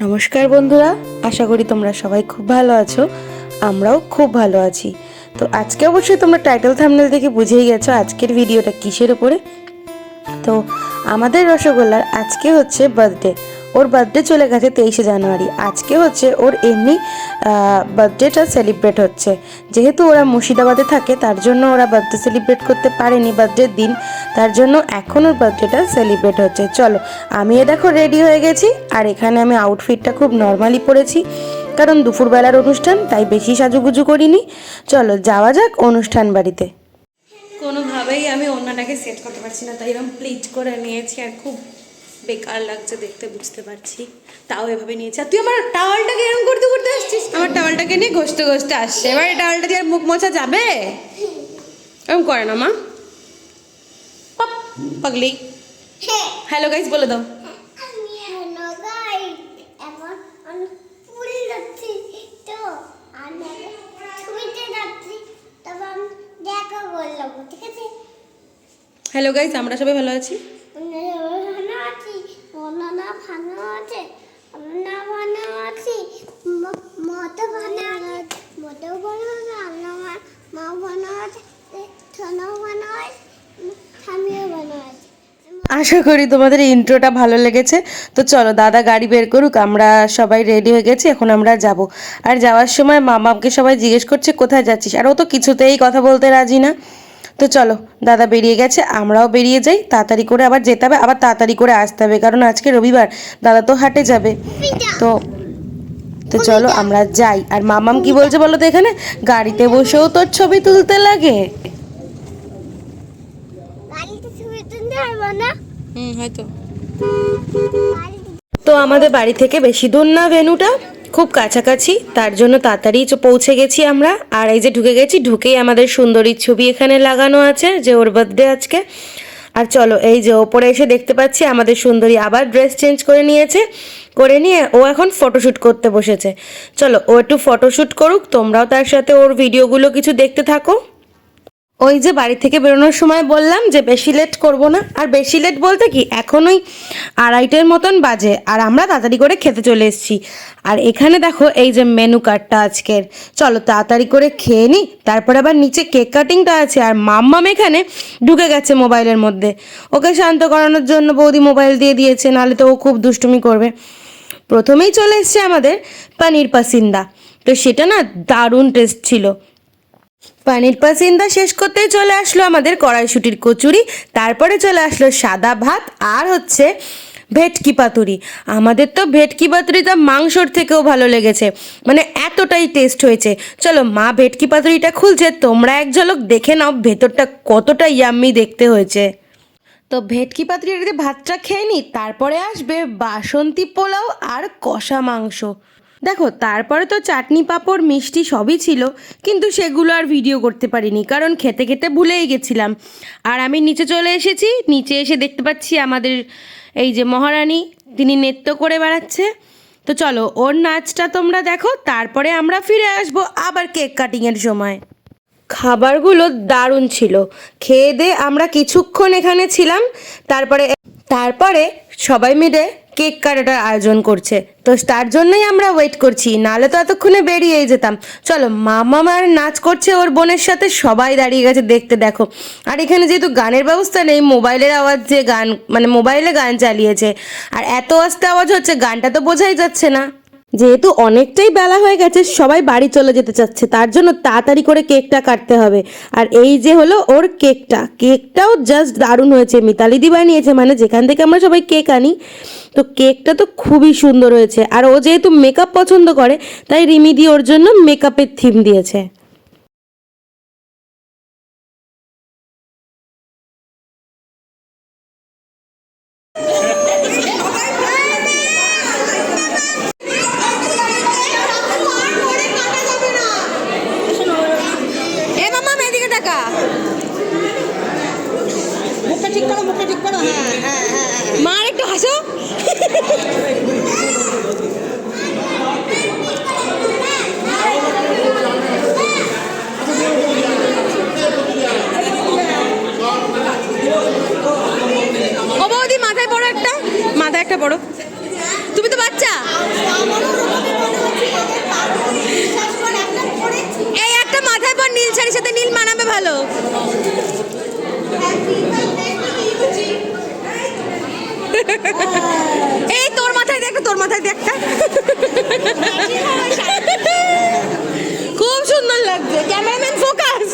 নমস্কার বন্ধুরা, আশা করি তোমরা সবাই খুব ভালো আছো, আমরাও খুব ভালো আছি। তো আজকে অবশ্যই তোমরা টাইটেল থামনেল দেখে বুঝেই গেছো আজকের ভিডিওটা কিসের ওপরে তো আমাদের রসগোল্লার আজকে হচ্ছে বার্থডে ওর বার্থডে চলে গেছে তেইশে জানুয়ারি। আজকে হচ্ছে ওর এমনি বার্থডেটা সেলিব্রেট হচ্ছে। যেহেতু ওরা মুর্শিদাবাদে থাকে, তার জন্য ওরা বার্থডে সেলিব্রেট করতে পারেনি বার্থডের দিন। তার জন্য এখন ওর বার্থডেটা সেলিব্রেট হচ্ছে। চলো, আমি এ দেখো রেডি হয়ে গেছি, আর এখানে আমি আউটফিটটা খুব নর্মালি পরেছি। কারণ দুপুরবেলার অনুষ্ঠান, তাই বেশি সাজুগুজু করিনি। চলো, যাওয়া যাক অনুষ্ঠান বাড়িতে। কোনোভাবেই আমি অন্যটাকে সেট করতে পারছি না, তাই এরকম প্লিট করে নিয়েছি আর খুব বেকার লাগছে দেখতে বুঝতে পারছি। তাও এভাবে নিয়েছি। আর তুই আমার টাওয়ালটাকে এরকম করতে করতে আসছিস আমার টাওয়ালটাকে নিয়ে ঘষতে ঘষতে আসছে। এবার এই টাওয়ালটা দিয়ে আর মুখ মোছা যাবে? এরকম করে না মা? পাপ, পাগলি। হ্যালো গাইস বলে দাও। হ্যালো গাইস আমরা সবাই ভালো আছি? অন্যনা ভালো আছে অন্যনা ভালো আছি মতো ভালো আছে, মতো ভালো আছে আমার মা ভালো আছে সোনাও ভালো আছে স্বামীও ভালো আছে। আশা করি তোমাদের ইন্ট্রোটা ভালো লেগেছে। তো চলো, দাদা গাড়ি বের করুক, আমরা সবাই রেডি হয়ে গেছি, এখন আমরা যাব। আর যাওয়ার সময় মা মামাকে সবাই জিজ্ঞেস করছে, কোথায় যাচ্ছিস? আর ও তো কিছুতেই কথা বলতে রাজি না। তো চলো দাদা বেরিয়ে গেছে আমরাও বেরিয়ে যাই তাড়াতাড়ি করে আবার যেতে হবে আবার তাড়াতাড়ি করে আসতে হবে কারণ আজকে রবিবার দাদা তো হাটে যাবে। তো তো চলো আমরা যাই আর মামাম কি বলছে বলো তো এখানে? গাড়িতে বসেও তোর ছবি তুলতে লাগে। হুম হয়তো। তো আমাদের বাড়ি থেকে বেশি দূর না ভেনুটা? খুব কাছাকাছি, তার জন্য তাড়াতাড়ি পৌঁছে গেছি আমরা। আর এই যে ঢুকে গেছি, ঢুকেই আমাদের সুন্দরীর ছবি এখানে লাগানো আছে, যে ওর বার্থডে আজকে। আর চলো, এই যে ওপরে এসে দেখতে পাচ্ছি, আমাদের সুন্দরী আবার ড্রেস চেঞ্জ করে নিয়েছে। করে নিয়ে ও এখন ফটোশ্যুট করতে বসেছে। চলো, ও একটু ফটোশ্যুট করুক, তোমরাও তার সাথে ওর ভিডিওগুলো কিছু দেখতে থাকো। ওই যে বাড়ি থেকে বেরোনোর সময় বললাম যে বেশি লেট করব না। আর বেশি লেট বলতে কি, এখন ওই আড়াইটের মতন বাজে আর আমরা তাড়াতাড়ি করে খেতে চলে এসেছি। আর এখানে দেখো এই যে মেনু কার্ডটা আজকের। চলো তাড়াতাড়ি করে খেয়ে নিই তারপরে আবার নিচে কেক কাটিংটা আছে আর মাম্মাম এখানে ঢুকে গেছে মোবাইলের মধ্যে। ওকে শান্ত করানোর জন্য বৌদি মোবাইল দিয়ে দিয়েছে, নাহলে তো ও খুব দুষ্টুমি করবে। প্রথমেই চলে এসছে আমাদের পানির পাসিন্দা। তো সেটা না দারুণ টেস্ট ছিল। পানির পাসিন্দা শেষ করতেই চলে আসলো আমাদের কড়াইশুটির কচুরি, তারপরে চলে আসলো সাদা ভাত আর হচ্ছে ভেটকি পাতুরি। আমাদের তো ভেটকি পাতুরিটা মাংসর থেকেও ভালো লেগেছে মানে এতটাই টেস্ট হয়েছে। চলো মা ভেটকি পাতুরিটা খুলছে, তোমরা এক ঝলক দেখে নাও ভেতরটা কতটা ইয়াম্মি দেখতে হয়েছে। তো ভেটকি পাতুরির ভাতটা খেয়ে নি, তারপরে আসবে বাসন্তী পোলাও আর কষা মাংস। দেখো, তারপরে তো চাটনি, পাঁপড়, মিষ্টি সবই ছিল, কিন্তু সেগুলো আর ভিডিও করতে পারিনি, কারণ খেতে খেতে ভুলেই গেছিলাম। আর আমি নিচে চলে এসেছি, নিচে এসে দেখতে পাচ্ছি আমাদের এই যে মহারানী, তিনি নৃত্য করে বেড়াচ্ছে। তো চলো, ওর নাচটা তোমরা দেখো, তারপরে আমরা ফিরে আসব আবার কেক কাটিংয়ের সময়। খাবারগুলো দারুণ ছিল। খেয়ে দিয়ে আমরা কিছুক্ষণ এখানে ছিলাম, তারপরে তারপরে সবাই মিলে কেক কাটাটার আয়োজন করছে। তো তার জন্যই আমরা ওয়েট করছি নালে তো এতক্ষণে বেরিয়েই যেতাম। চলো, মামা মার নাচ করছে ওর বোনের সাথে, সবাই দাঁড়িয়ে গেছে দেখতে দেখো। আর এখানে যেহেতু গানের ব্যবস্থা নেই, মোবাইলের আওয়াজ যে গান মানে মোবাইলে গান চালিয়েছে, আর এত আস্তে আওয়াজ হচ্ছে, গানটা তো বোঝাই যাচ্ছে না। যেহেতু অনেকটাই বেলা হয়ে গেছে, সবাই বাড়ি চলে যেতে চাচ্ছে। তার জন্য তাড়াতাড়ি করে কেকটা কাটতে হবে। আর এই যে হলো ওর কেকটা, কেকটাও জাস্ট দারুণ হয়েছে। মিতালি দি বানিয়েছে মানে যেখান থেকে আমরা সবাই কেক আনি। তো কেকটা তো খুবই সুন্দর হয়েছে। আর ও যেহেতু মেকআপ পছন্দ করে, তাই রিমি দি ওর জন্য মেকআপের থিম দিয়েছে। মাথায় বড় একটা। মাথায় একটা বড় তুমি তো বাচ্চা। এই একটা মাথায় পর নীল শাড়ির সাথে নীল মানাবে ভালো। এই তোর মাথায় দেখ, তোর মাথায় দেখ। খুব সুন্দর লাগছে। Cameraman focus.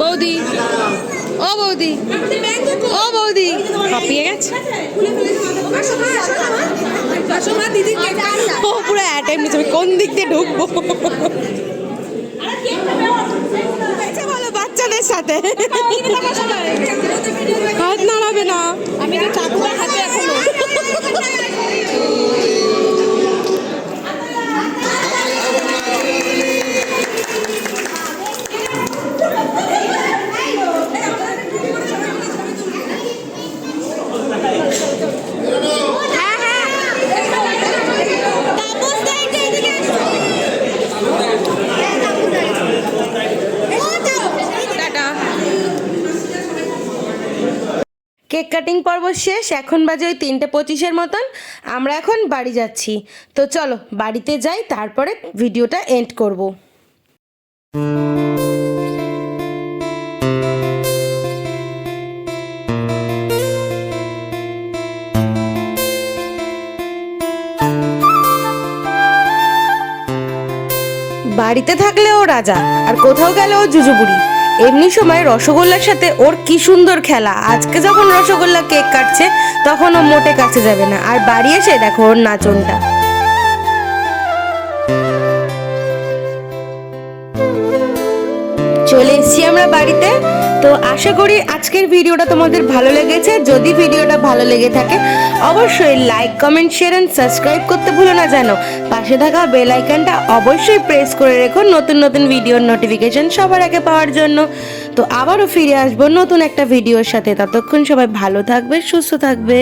বৌদি। ও বৌদি। হাঁপিয়ে গেছে ও, পুরো অ্যাটেম আমি কোন দিক দিয়ে ঢুকবো? বাচ্চাদের সাথে। হাত নাড়াবে না। আমি তো হাতে এখনও। কেক কাটিং পর্ব শেষ, এখন বাজে ওই তিনটে পঁচিশের মতন। আমরা এখন বাড়ি যাচ্ছি। তো চলো, বাড়িতে যাই, তারপরে ভিডিওটা এন্ড করব। বাড়িতে থাকলে ও রাজা, আর কোথাও গেলে ও জুজুবুড়ি। এমনি সময় রসগোল্লার সাথে ওর কি সুন্দর খেলা। আজকে যখন রসগোল্লা কেক কাটছে, তখন ও মোটে কাছে যাবে না। আর বাড়ি এসে দেখো ওর নাচনটা। চলে এসেছি আমরা বাড়িতে। তো আশা করি আজকের ভিডিওটা তোমাদের ভালো লেগেছে। যদি ভিডিওটা ভালো লেগে থাকে, অবশ্যই like comment share and subscribe করতে ভুলো না যেন। পাশে থাকা বেল আইকনটা অবশ্যই প্রেস করে রেখো নতুন নতুন ভিডিওর নোটিফিকেশন সবার আগে পাওয়ার জন্য। তো আবারও ফিরে আসব নতুন একটা ভিডিওর সাথে। ততক্ষণ সবাই ভালো থাকবে, সুস্থ থাকবে।